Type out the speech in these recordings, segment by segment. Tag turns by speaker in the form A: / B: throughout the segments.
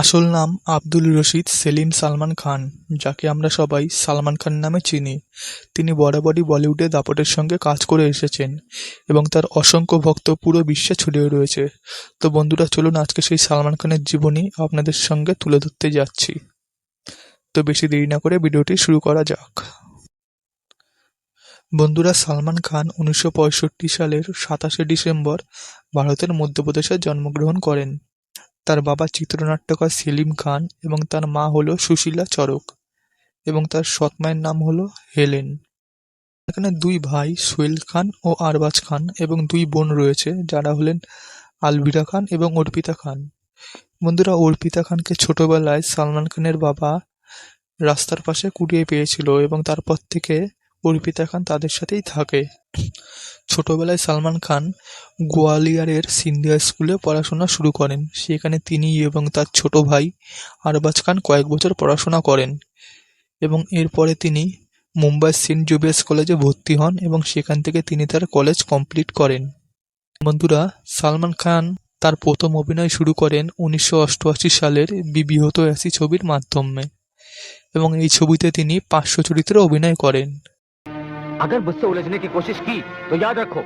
A: আসল নাম আব্দুল রশিদ সেলিম সালমান খান, যাকে আমরা সবাই সালমান খান নামে চিনি। তিনি বরাবরই বলিউডে দাপটের সঙ্গে কাজ করে এসেছেন এবং তার অসংখ্য ভক্ত পুরো বিশ্বে ছড়িয়ে রয়েছে। তো বন্ধুরা, চলুন আজকে সেই সালমান খানের জীবনী আপনাদের সঙ্গে তুলে ধরতে যাচ্ছি। তো বেশি দেরি না করে ভিডিওটি শুরু করা যাক। বন্ধুরা, সালমান খান উনিশশো পঁয়ষট্টি সালের সাতাশে ডিসেম্বর ভারতের মধ্যপ্রদেশে জন্মগ্রহণ করেন। তার বাবা চিত্রনাট্যকার সেলিম খান এবং তার মা হল সুশীলা চরক এবং তার সৎ মায়ের নাম হল হেলেন। এখানে দুই ভাই, সোহেল খান ও আরবাজ খান এবং দুই বোন রয়েছে, যারা হলেন আলভিরা খান এবং অর্পিতা খান। বন্ধুরা, অর্পিতা খানকে ছোটবেলায় সালমান খানের বাবা রাস্তার পাশে কুড়িয়ে পেয়েছিল এবং তারপর থেকে অর্পিতা খান তাদের সাথেই থাকে। ছোটবেলায় সালমান খান গোয়ালিয়রের সিন্ধিয়া স্কুলে পড়াশোনা শুরু করেন। সেখানে তিনি এবং তার ছোট ভাই আরবাজ খান কয়েক বছর পড়াশোনা করেন এবং এরপরে তিনি মুম্বাই সেন্ট জেভিয়ার্স কলেজে ভর্তি হন এবং সেখান থেকে তিনি তার কলেজ কমপ্লিট করেন। বন্ধুরা, সালমান খান তার প্রথম অভিনয় শুরু করেন উনিশশো অষ্টআশি সালের বিবিহত অ্যাসি ছবির মাধ্যমে এবং এই ছবিতে তিনি পার্শ্ব চরিত্রে অভিনয় করেন।
B: अगर मुझसे उलझने की कोशिश की तो याद रखो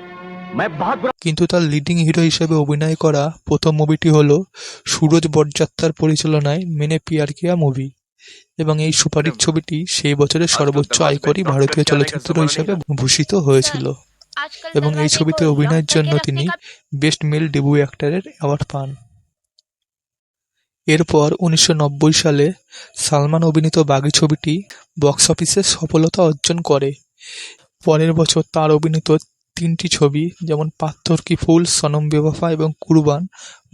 B: मैं बहुत बुरा
A: কিন্তু তার লিডিং হিরো হিসেবে অভিনয় করা প্রথম মুভিটি হলো সুরজ বরযাত্রার পরিচালনায় মেনে পিয়ার কিয়া মুভি এবং এই সুপারহিট ছবিটি সেই বছরের সর্বোচ্চ আয়করী ভারতীয় চলচ্চিত্র হিসেবে ভূষিত হয়েছিল এবং এই ছবিতে অভিনয়ের জন্য তিনি বেস্ট মেল ডেবু অ্যাক্টরের অ্যাওয়ার্ড পান এরপর উনিশশো নব্বই সালে সালমান অভিনীত বাগি ছবিটি বক্স অফিসে সফলতা অর্জন করে পরের বছর তার অভিনীত তিনটি ছবি, যেমন পাথর কি ফুল, সনম বেওয়াফা এবং কুরবান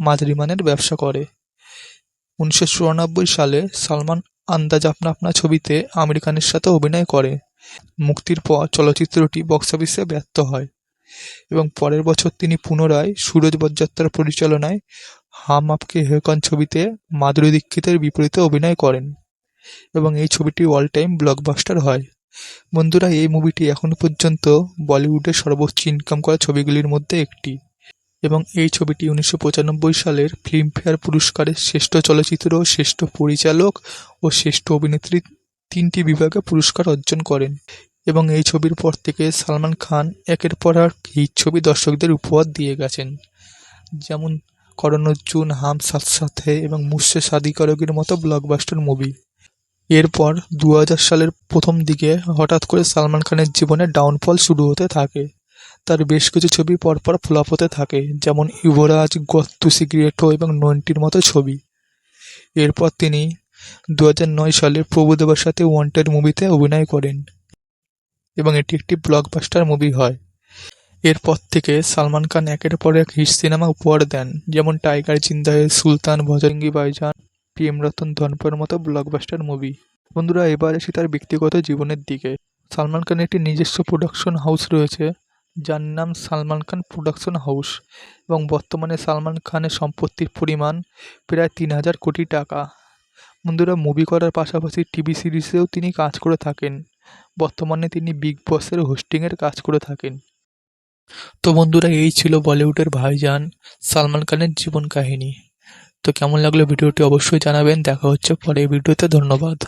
A: মাঝারি মানের ব্যবসা করে। উনিশশো চুরানব্বই সালে সালমান আন্দাজ আপনা আপনা ছবিতে আমির খানের সাথে অভিনয় করে। মুক্তির পর চলচ্চিত্রটি বক্স অফিসে ব্যর্থ হয় এবং পরের বছর তিনি পুনরায় সুরজ বরযাত্রার পরিচালনায় হাম আপকে হেকন ছবিতে মাধুরী দীক্ষিতের বিপরীতে অভিনয় করেন এবং এই ছবিটি অল টাইম ব্লকবাস্টার হয়। বন্ধুরা, এই মুভিটি এখনও পর্যন্ত বলিউডের সর্বোচ্চ ইনকাম করা ছবিগুলির মধ্যে একটি। এবং এই ছবিটি উনিশশো পঁচানব্বই সালের ফিল্মফেয়ার পুরস্কারের শ্রেষ্ঠ চলচ্চিত্র, শ্রেষ্ঠ পরিচালক ও শ্রেষ্ঠ অভিনেত্রী তিনটি বিভাগে পুরস্কার অর্জন করেন। এবং এই ছবির পর থেকে সালমান খান একের পর এক হিট ছবি দর্শকদের উপহার দিয়ে গেছেন। যেমন করণ অর্জুন হাম সাথ সাথে এবং মুসে শাদি করগের মতো ব্লকবাস্টার মুভি এরপর দু হাজার সালের প্রথম দিকে হঠাৎ করে সালমান খানের জীবনে ডাউনফল শুরু হতে থাকে। তার বেশ কিছু ছবি পরপর ফ্লপ হতে থাকে, যেমন যুবরাজ গত্তু সিগারেটো এবং নয়নটির মতো ছবি। এরপর তিনি দু হাজার নয় সালে প্রভুদেবার সাথে ওয়ান্টেড মুভিতে অভিনয় করেন এবং এটি একটি ব্লকবাস্টার মুভি হয়। এরপর থেকে সালমান খান একের পর এক হিট সিনেমা উপহার দেন, যেমন টাইগার জিন্দা সুলতান ভজরঙ্গি ভাইজান প্রেম রতন ধনপের মতো ব্লকবাস্টার মুভি বন্ধুরা, এবার আসি তার ব্যক্তিগত জীবনের দিকে। সালমান খানের একটি নিজস্ব প্রোডাকশন হাউস রয়েছে, যার নাম সালমান খান প্রোডাকশন হাউস এবং বর্তমানে সালমান খানের সম্পত্তির পরিমাণ প্রায় তিন হাজার কোটি টাকা। বন্ধুরা মুভি করার পাশাপাশি টিভি সিরিজেও তিনি কাজ করে থাকেন। বর্তমানে তিনি বিগ বসের হোস্টিংয়ের কাজ করে থাকেন। তো বন্ধুরা, এই ছিল বলিউডের ভাইজান সালমান খানের জীবন কাহিনী। তো কেমন লাগল ভিডিওটি অবশ্যই জানাবেন। দেখা হচ্ছে পরের ভিডিওতে। ধন্যবাদ।